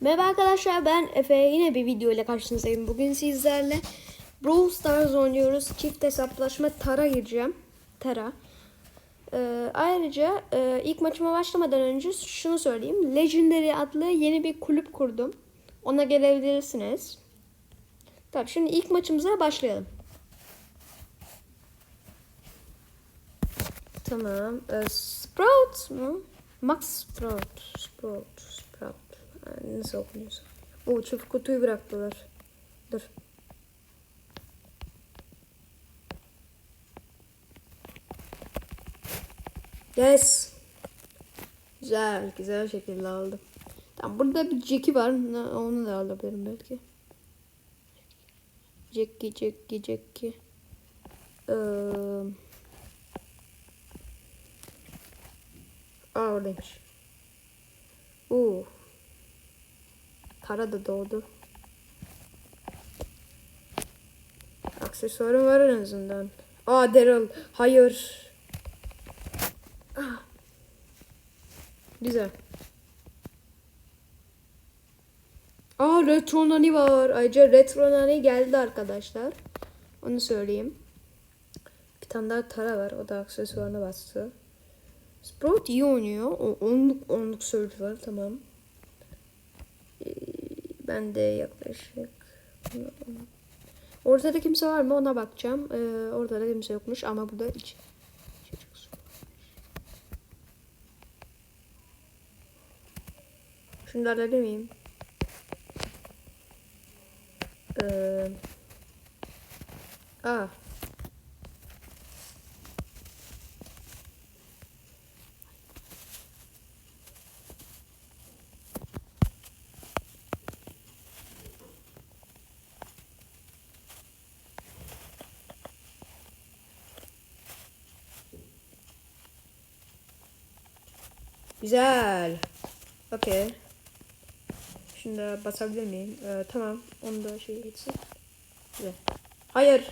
Merhaba arkadaşlar ben Efe yine bir video ile karşınızdayım. Bugün sizlerle Brawl Stars oynuyoruz. Çift hesaplaşma Tara gireceğim. Tara. Ee, ayrıca e, ilk maçıma başlamadan önce şunu söyleyeyim. Legendary adlı yeni bir kulüp kurdum. Ona gelebilirsiniz. Tamam şimdi ilk maçımıza başlayalım. Tamam. Ee, Sprout mu? Max Sprout. Sprout. Sprout. Nasıl okunuyorsa. Oo çift kutuyu bıraktılar. Dur. Yes. Güzel. Güzel şekilde aldım. Tamam burada bir Jackie var. Onu da alabilirim belki. Jackie, Jackie, Jackie. Ee, Aa oradaymış. Oo. Para da doğdu. Aksesuarım var en azından. Aa Daryl. Hayır. Ah. Güzel. Aa Retro Nani var. Ayrıca Retro Nani geldi arkadaşlar. Onu söyleyeyim. Bir tane daha Tara var. O da aksesuarına bastı. Sprout iyi oynuyor. O onluk onluk surge var tamam. Ben de yaklaşık. Ortada kimse var mı ona bakacağım. Ee, ortada kimse yokmuş ama burada iç. Çocuk su. Şunu da alabilir miyim? Ee, aa. Güzel. Okey. Şimdi basabilir miyim? Ee, tamam. Onu da şey geçsin. Güzel. Hayır.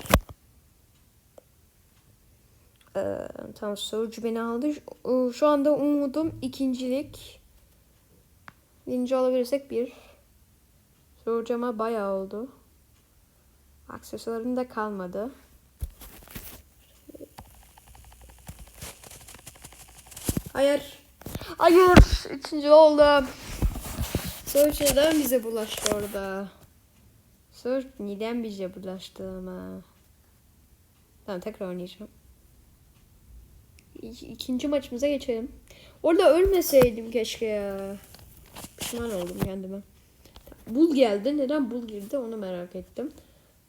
Ee, tamam Surge beni aldı. Şu- Şu anda umudum ikincilik. Birinci alabilirsek bir. Surge ama bayağı oldu. Aksesuarım da kalmadı. Hayır. Hayır. Üçüncü oldum. Surge neden bize bulaştı orada? Surge neden bize bulaştı ama? Tamam tekrar oynayacağım. İ- ikinci maçımıza geçelim. Orada ölmeseydim keşke ya. Pişman oldum kendime. Bul geldi. Neden bul girdi onu merak ettim.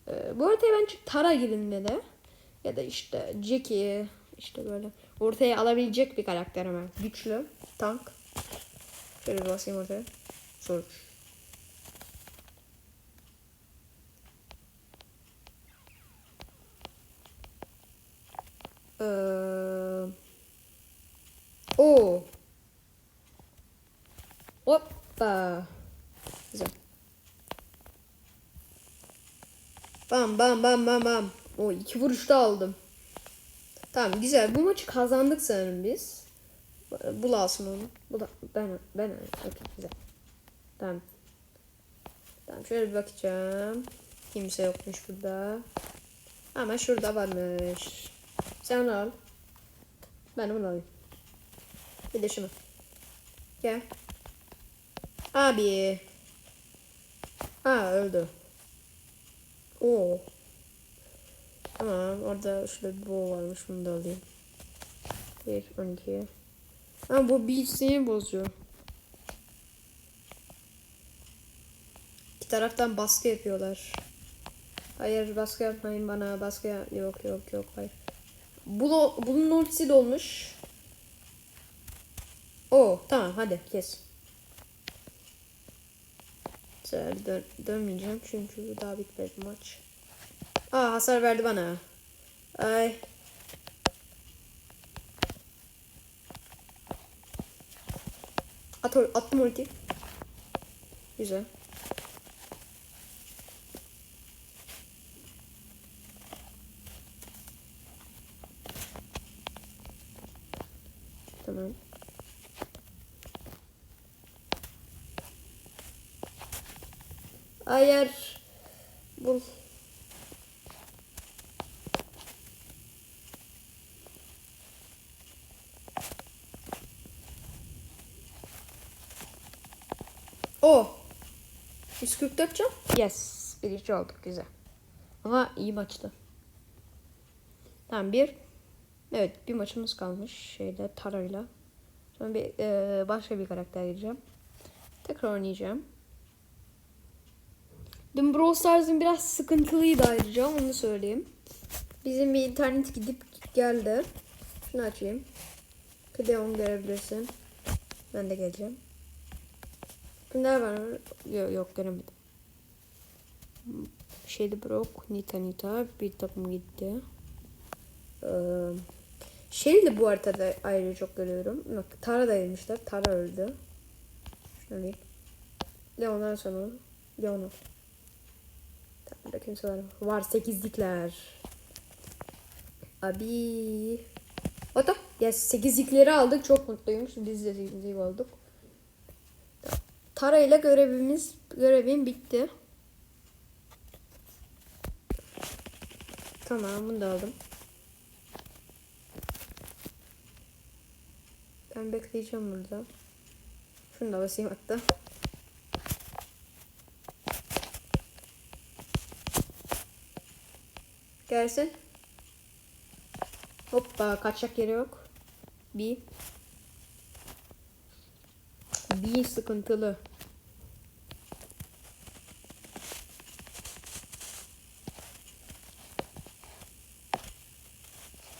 Ee, bu haritaya bence Tara girilmeli. Ya da işte Jackie işte böyle ortaya alabilecek bir karakter hemen. Güçlü. Tank. Şöyle bir basayım ortaya. Sonuç. Ee, o. Hoppa. Güzel. Bam bam bam bam bam. O iki vuruşta aldım. Tamam güzel. Bu maçı kazandık sanırım biz. Bul alsın onu. Bu da ben ben okey güzel. Tamam. Tamam şöyle bir bakacağım. Kimse yokmuş burada. Ama şurada varmış. Sen al. Ben bunu alayım. Bir de şunu. Gel. Abi. Ha öldü. Oo. Tamam orada şurada bir bow varmış bunu da alayım. 1, 12. Ama bu bir sinir bozuyor. İki taraftan baskı yapıyorlar. Hayır baskı yapmayın bana baskı yap- yok yok yok hayır. Bu bunun ultisi dolmuş. Oo tamam hadi kes. Dön dönmeyeceğim çünkü daha bitmedi maç. Aa hasar verdi bana. Ay. At, attım ulti. Güzel. Tamam. Hayır. Bul. O. 144 can. Yes. Birinci olduk. Güzel. Ama iyi maçtı. Tamam bir. Evet bir maçımız kalmış. Şeyde Tara'yla. Sonra bir e, başka bir karakter gireceğim. Tekrar oynayacağım. Dün Brawl Stars'ın biraz sıkıntılıydı ayrıca onu söyleyeyim. Bizim bir internet gidip geldi. Şunu açayım. Kıdeon görebilirsin. Ben de geleceğim. Kimler var? Yok, yok göremedim. Şeydi Brock, Nita Nita bir takım gitti. Ee, şey de bu haritada ayrıca çok görüyorum. Bak Tara da yemişler. Tara öldü. Şöyle. Leon'dan sonra Leon'u. Tamam da kimse var. Var sekizlikler. Abi. Hatta ya sekizlikleri aldık. Çok mutluyum. Şimdi biz de sekizlik olduk. Tara ile görevimiz görevim bitti. Tamam bunu da aldım. Ben bekleyeceğim burada. Şunu da basayım hatta. Gelsin. Hoppa kaçacak yeri yok. Bir. Bir sıkıntılı.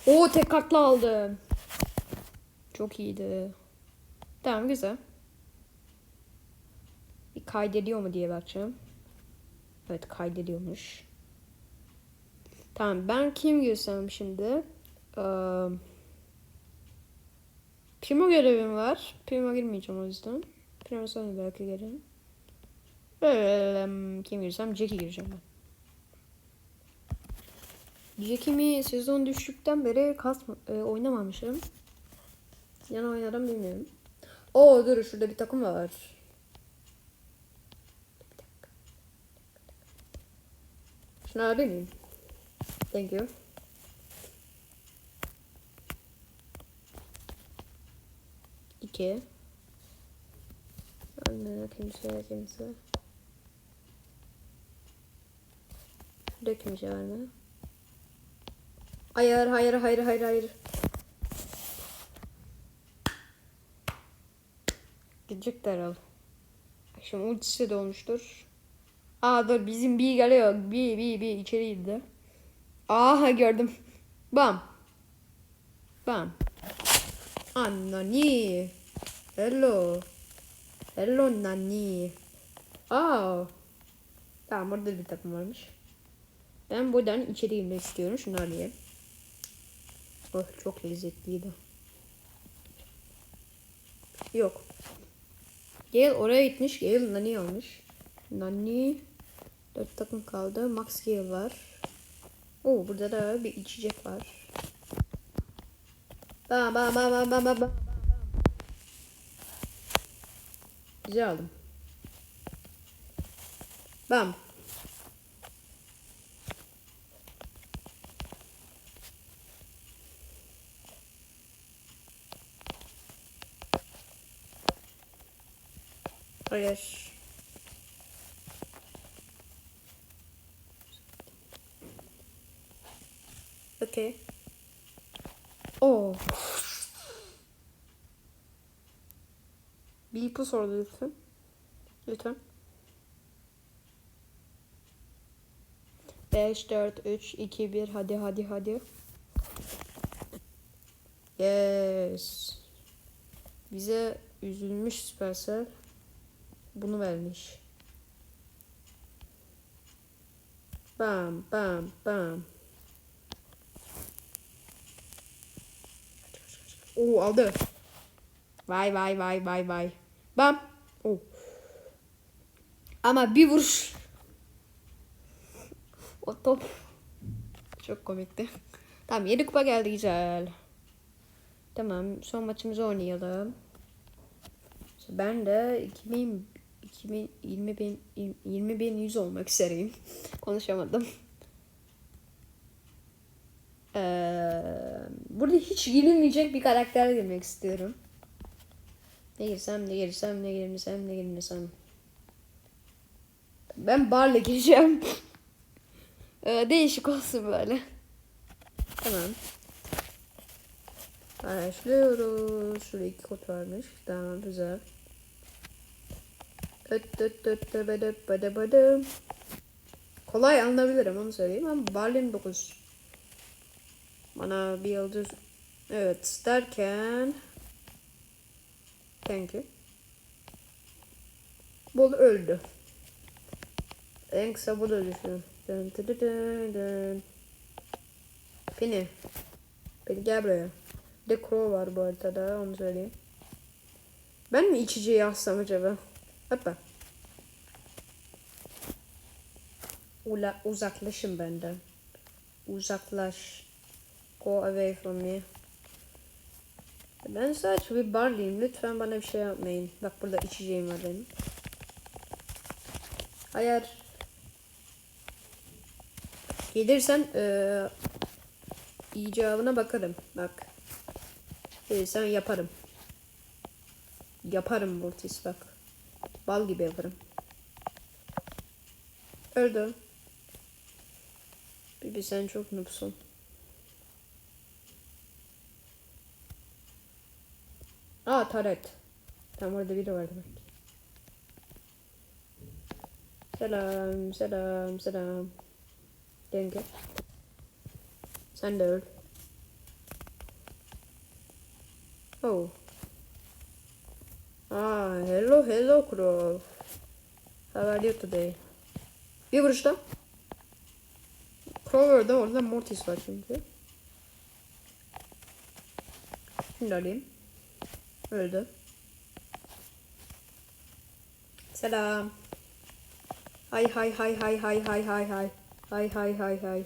Oo tek kartla aldım. Çok iyiydi. Tamam güzel. Bir kaydediyor mu diye bakacağım. Evet kaydediyormuş. Tamam ben kim girsem şimdi? Ee, Primo görevim var. Primo girmeyeceğim o yüzden. Primo sonra belki girerim. Ee, kim girsem? Jackie gireceğim ben. Jackie'mi sezon düştükten beri kasma, e, oynamamışım. Yan oynadım bilmiyorum. Oo dur şurada bir takım var. Şunu alabilir miyim? Thank you. İki. Anne kimse kimse. Şurada kimse var mı? Hayır hayır hayır hayır hayır. Gidecek Daryl. Şimdi ultisi de olmuştur. Aa dur bizim bir geliyor. Bir bir bir içeri girdi. Aha gördüm. Bam. Bam. Annani. Hello. Hello nani. Aa. Tamam orada bir takım varmış. Ben buradan içeri girmek istiyorum. Şunu alayım. Oh çok lezzetliydi. Yok. Gale oraya gitmiş. Gale Nani almış. Nani. Dört takım kaldı. Max Gale var. Oo burada da bir içecek var. Bam bam bam bam bam bam Güzel aldım. Bam. Hayır. Okay. Oh. Bir ipu sordu lütfen. Lütfen. 5, 4, 3, 2, 1. Hadi hadi hadi. Yes. Bize üzülmüş Supercell. Bunu vermiş. Bam bam bam. Oo aldı. Vay vay vay vay vay. Bam. Oo. Ama bir vuruş. O top. Çok komikti. Tamam 7 kupa geldi güzel. Tamam son maçımızı oynayalım. Ben de 2000 2000, 20 bin, 20 bin 100 olmak üzereyim. Konuşamadım. Ee, burada hiç girilmeyecek bir karakter girmek istiyorum. Ne girsem, ne girsem, ne girmesem, ne girmesem. Ben barla gireceğim. Ee, değişik olsun böyle. Tamam. Başlıyoruz. Şurada iki kod varmış. Tamam güzel. Öt öt öt öt öt öt. Kolay anlayabilirim onu söyleyeyim ama Barlin 9. Bana bir yıldız evet derken thank you. Bol öldü. En kısa bu da dın dın dın. Penny. Penny gel buraya. Bir de Crow var bu haritada onu söyleyeyim. Ben mi içeceği yazsam acaba? Hoppa. Ula, uzaklaşın benden. Uzaklaş. Go away from me. Ben sadece bir barlıyım. Lütfen bana bir şey yapmayın. Bak burada içeceğim var benim. Hayır. Gelirsen eee icabına bakarım. Bak. Gelirsen yaparım. Yaparım Mortis bak. Bal gibi yaparım. Öldü. Bibi sen çok noobsun. Aa taret. Tam orada biri var demek. Selam, selam, selam. Denge. Sen de öl. Oh. Ah, hello, hello, Crow. How are you today? Bir vuruşta. Crow orada, orada Mortis var çünkü. Şimdi alayım. Öldü. Selam. Hay hay hay hay hay hay hay hay. Hay hay hay hay.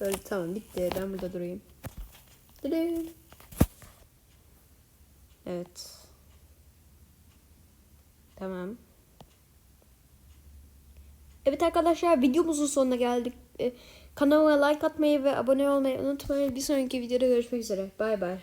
Öldü tamam bitti. Ben burada durayım. Dırın. Evet. Tamam. Evet arkadaşlar videomuzun sonuna geldik. Ee, kanala like atmayı ve abone olmayı unutmayın. Bir sonraki videoda görüşmek üzere. Bay bay.